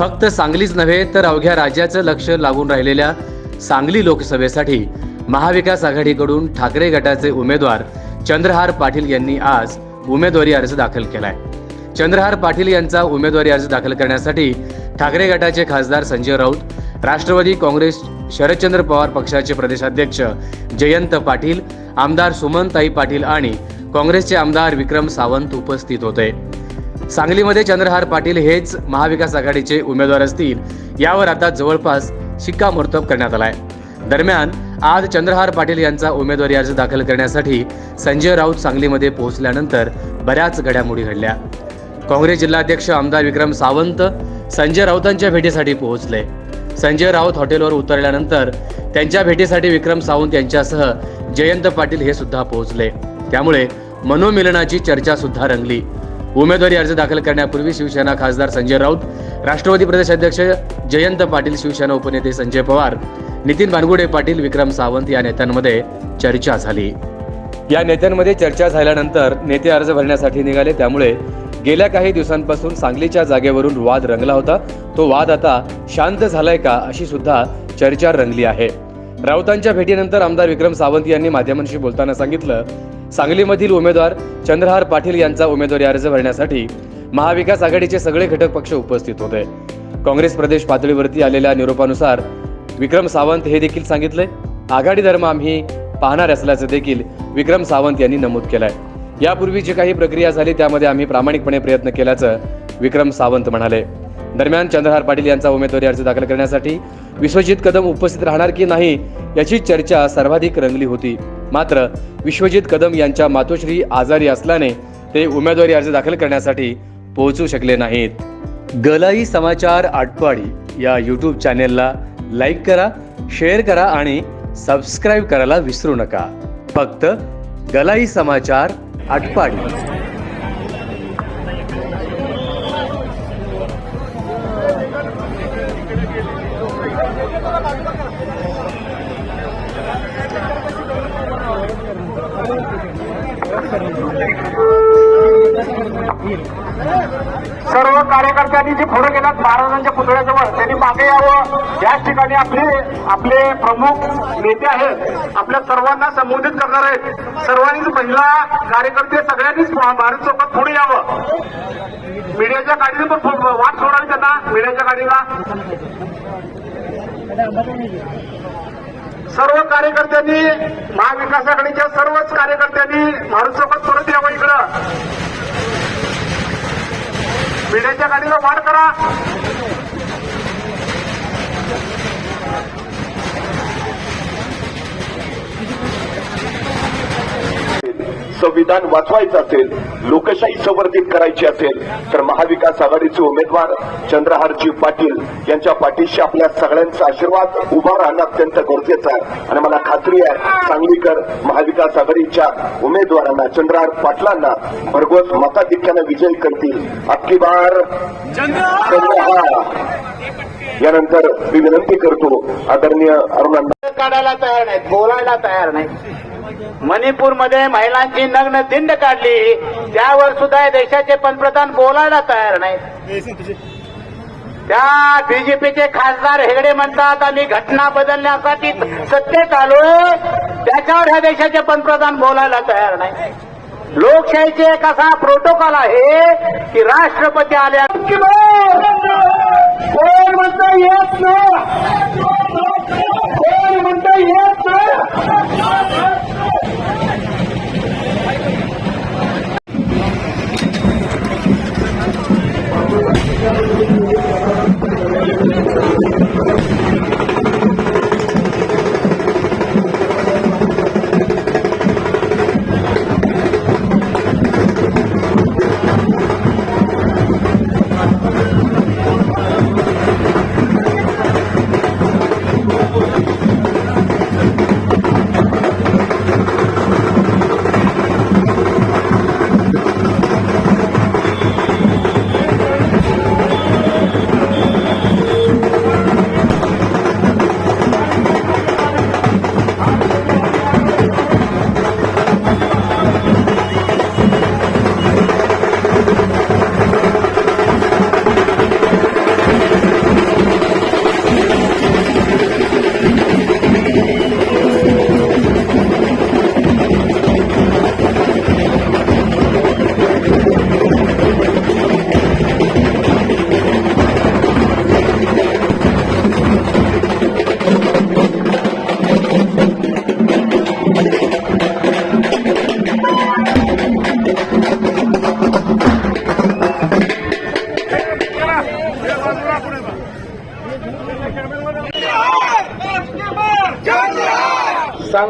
फक्त सांगलीच नव्हे तर अवघ्या राज्याचं लक्ष लागून राहिलेल्या सांगली लोकसभेसाठी महाविकास आघाडीकडून ठाकरे गटाचे उमेदवार चंद्रहार पाटील यांनी आज उमेदवारी अर्ज दाखल केलाय. चंद्रहार पाटील यांचा उमेदवारी अर्ज दाखल करण्यासाठी ठाकरे गटाचे खासदार संजय राऊत राष्ट्रवादी काँग्रेस शरदचंद्र पवार पक्षाचे प्रदेशाध्यक्ष जयंत पाटील आमदार सुमनताई पाटील आणि काँग्रेसचे आमदार विक्रम सावंत उपस्थित होते. सांगलीमध्ये चंद्रहार पाटील हेच महाविकास आघाडीचे उमेदवार असतील यावर आता जवळपास शिक्कामोर्तब करण्यात आलाय. दरम्यान आज चंद्रहार पाटील यांचा उमेदवारी अर्ज दाखल करण्यासाठी संजय राऊत सांगलीमध्ये पोहोचल्यानंतर बऱ्याच घडामोडी घडल्या. काँग्रेस जिल्हाध्यक्ष आमदार विक्रम सावंत संजय राऊतांच्या भेटीसाठी पोहोचले. संजय राऊत हॉटेलवर उतरल्यानंतर त्यांच्या भेटीसाठी विक्रम सावंत यांच्यासह जयंत पाटील हे सुद्धा पोहोचले. त्यामुळे मनोमिलनाची चर्चा सुद्धा रंगली. उमेदवारी अर्ज दाखल करण्यापूर्वी शिवसेना खासदार संजय राऊत राष्ट्रवादी प्रदेशाध्यक्ष जयंत पाटील शिवसेना उपनेते संजय पवार नितीन भानगुडे पाटील विक्रम सावंत या नेत्यांमध्ये चर्चा झाली. या नेत्यांमध्ये चर्चा झाल्यानंतर नेते अर्ज भरण्यासाठी निघाले. त्यामुळे गेल्या काही दिवसांपासून सांगलीच्या जागेवरून वाद रंगला होता. तो वाद आता शांत झालाय का अशी सुद्धा चर्चा रंगली आहे. राऊतांच्या भेटीनंतर आमदार विक्रम सावंत यांनी माध्यमांशी बोलताना सांगितलं सांगलीमधील उमेदवार चंद्रहार पाटील यांचा उमेदवारी अर्ज भरण्यासाठी महाविकास आघाडीचे सगळे घटक पक्ष उपस्थित होते. काँग्रेस प्रदेश पातळीवरती आलेल्या निरोपानुसार विक्रम सावंत हे देखील सांगितले. आघाडी धर्म आम्ही पाहणार असल्याचं देखील विक्रम सावंत यांनी नमूद केलंय. यापूर्वी जी काही प्रक्रिया झाली त्यामध्ये आम्ही प्रामाणिकपणे प्रयत्न केल्याचं विक्रम सावंत म्हणाले. दरम्यान चंद्रहार पाटील यांचा उमेदवारी अर्ज दाखल करण्यासाठी विश्वजित कदम उपस्थित राहणार की नाही याची चर्चा सर्वाधिक रंगली होती. मात्र विश्वजित कदम यांच्या मातोश्री आजारी असल्याने ते उमेदवारी अर्ज दाखल करण्यासाठी पोहोचू शकले नाहीत. गलाई समाचार आटपाडी या यूट्यूब चॅनेलला लाईक करा शेअर करा आणि सबस्क्राईब करायला विसरू नका. फक्त गलाई समाचार आटपाडी. कार्यकर्त्यांनी जे पुढे गेलात महाराजांच्या पुतळ्याजवळ त्यांनी मागे यावं. याच ठिकाणी आपले आपले प्रमुख नेते आहेत आपल्या सर्वांना संबोधित करणार आहेत. सर्वांनीच महिला कार्यकर्ते सगळ्यांनीच भारत चौकात पुढे यावं. मीडियाच्या गाडीने पण वाट सोडावी त्यांना मीडियाच्या गाडीला. सर्व कार्यकर्त्यांनी महाविकास आघाडीच्या सर्वच कार्यकर्त्यांनी भारत चौकात परत यावं. मीडियाच्या गाडीला वाढ करा. असेल संविधान वाचवायचं असेल लोकशाही संवर्धित करायची असेल तर महाविकास आघाडीचे उमेदवार चंद्रहारजी पाटील यांच्या पाठीशी आपल्या सगळ्यांचा आशीर्वाद उभा राहणं अत्यंत गरजेचं आहे. आणि मला खात्री आहे सांगलीकर महाविकास आघाडीच्या उमेदवारांना चंद्रहार पाटलांना भरघोस मताधिक्यानं विजय करतील. अख्खी बार चंद्रहार! यानंतर मी विनंती करतो आदरणीय अरुणांना काढायला तयार नाहीत बोलायला तयार नाही मणिपूरमध्ये महिलांची नग्न दिंड काढली. त्यावर सुद्धा देशाचे पंतप्रधान बोलायला तयार नाहीत. त्या बीजेपीचे खासदार हेगडे म्हणतात आम्ही घटना बदलण्यासाठी सत्तेत आलोय. त्याच्यावर ह्या देशाचे पंतप्रधान बोलायला तयार नाही लोकशाहीचे एक असा प्रोटोकॉल आहे की राष्ट्रपती आल्या कोण म्हणता येत नाही? कोण म्हणता येत नाही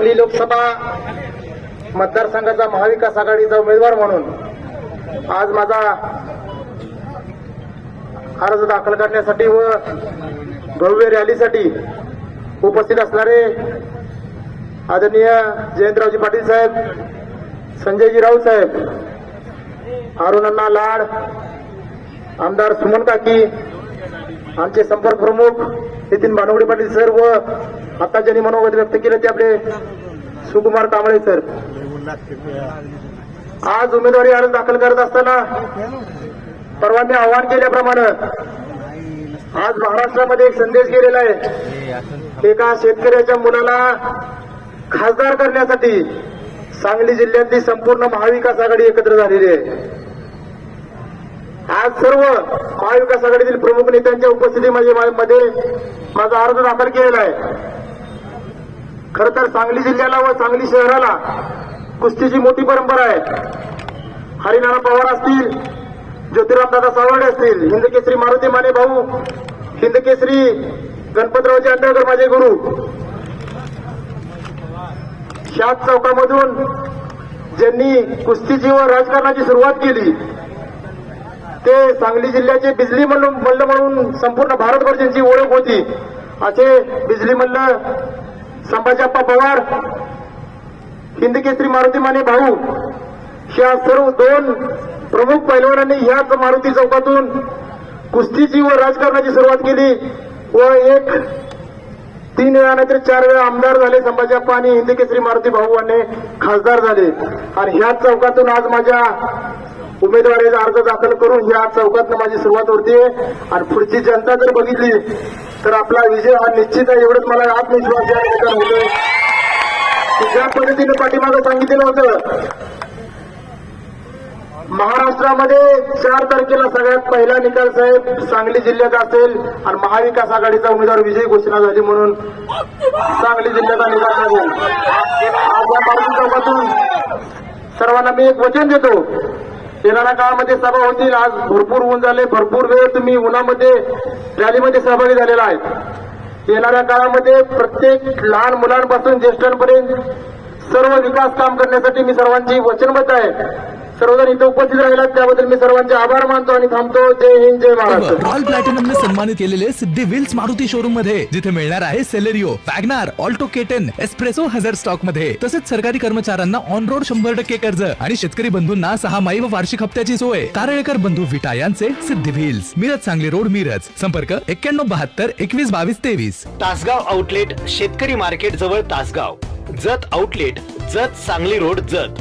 सांगली लोकसभा मतदारसंघाचा महाविकास आघाडीचा उमेदवार म्हणून आज माझा अर्ज दाखल करण्यासाठी व भव्य रॅलीसाठी उपस्थित असणारे आदरणीय जयंतरावजी पाटील साहेब संजयजी राऊत साहेब अरुणांना लाड आमदार सुमन काकी आमचे संपर्क प्रमुख नितीन भानुगडे पाटील सर व आता ज्यांनी मनोगत व्यक्त केलं ते आपले सुकुमार कांबळे सर. आज उमेदवारी अर्ज दाखल करत असताना परवाने आवाहन केल्याप्रमाणे आज महाराष्ट्रामध्ये एक संदेश गेलेला आहे. एका शेतकऱ्याच्या मुलाला खासदार करण्यासाठी सांगली जिल्ह्यातली संपूर्ण महाविकास आघाडी एकत्र झालेली आहे. आज सर्व महाविकास आघाडीतील प्रमुख नेत्यांच्या उपस्थितीमध्ये माझा अर्ज दाखल केलेला आहे. खर तर सांगली जिल्ह्याला व सांगली शहराला कुस्तीची मोठी परंपरा आहे. हरिनाना पवार असतील ज्योतिरामदादा सावर्डे असतील हिंदकेसरी मारुती माने भाऊ हिंदकेसरी गणपतरावचे अंडरकर माझे गुरु. ह्याच चौकामधून ज्यांनी कुस्तीची व राजकारणाची सुरुवात केली ते सांगली जिल्ह्याचे बिजली मल्ल म्हणून संपूर्ण भारतभर ज्यांची ओळख होती असे बिजली मल्ल संभाजीप्पा पवार हिंदकेसरी मारुती माने भाऊ ह्या सर्व दोन प्रमुख पैलवानांनी ह्याच मारुती चौकातून कुस्तीची व राजकारणाची सुरुवात केली व एक तीन वेळा नाहीतर चार वेळा आमदार झाले संभाजीप्पा आणि हिंदकेसरी मारुती भाऊ यांनी खासदार झाले. आणि ह्याच चौकातून आज माझ्या उमेदवारीचा अर्ज दाखल करून ह्या चौकातनं माझी सुरुवात होते आणि पुढची जनता जर बघितली तर आपला विजय हा निश्चित आहे एवढंच मला आत्मविश्वास या ठिकाणी होतोय. ज्या पद्धतीने पाठीमागं सांगितलेलं होतं. महाराष्ट्रामध्ये चार तारखेला सगळ्यात पहिला निकाल साहेब सांगली जिल्ह्यात असेल आणि महाविकास आघाडीचा उमेदवार विजयी घोषणा झाली म्हणून सांगली जिल्ह्याचा निकाल झाला आज या मारुती सर्वांना मी एक वचन देतो. येणाऱ्या काळामध्ये सभा होतील. आज भरपूर ऊन झाले भरपूर वेळ तुम्ही उन्हामध्ये रॅलीमध्ये सहभागी झालेला आहे. येणाऱ्या काळामध्ये प्रत्येक लहान मुलांपासून ज्येष्ठांपर्यंत सर्व विकास काम करण्यासाठी मी सर्वांची वचनबद्ध आहे. सर्वजण इथे उपस्थित राहिलात त्याबद्दल मी सर्वांचे आभार मानतो आणि थांबतो. जय हिंद जय महाराष्ट्र रॉयल प्लॅटिनमने सन्मानित केलेले सिद्धी व्हील्स मारुती शोरूममध्ये जिथे मिळणार आहे Celerio WagonR Alto K ten Espresso हजर स्टॉकमध्ये तसेच सरकारी कर्मचाऱ्यांना ऑन रोड शंभर टक्के कर्ज आणि शेतकरी बंधूंना सहा माई व वार्षिक हप्त्याची सोय. कारळेकर बंधू विटा यांचे सिद्धी व्हील्स मिरज सांगली रोड मिरज. संपर्क एक्क्याण्णव बहात्तर एकवीस बावीस तेवीस. तासगाव आउटलेट शेतकरी मार्केट जवळ Tasgaon. Jat outlet Jat Sangli road Jat.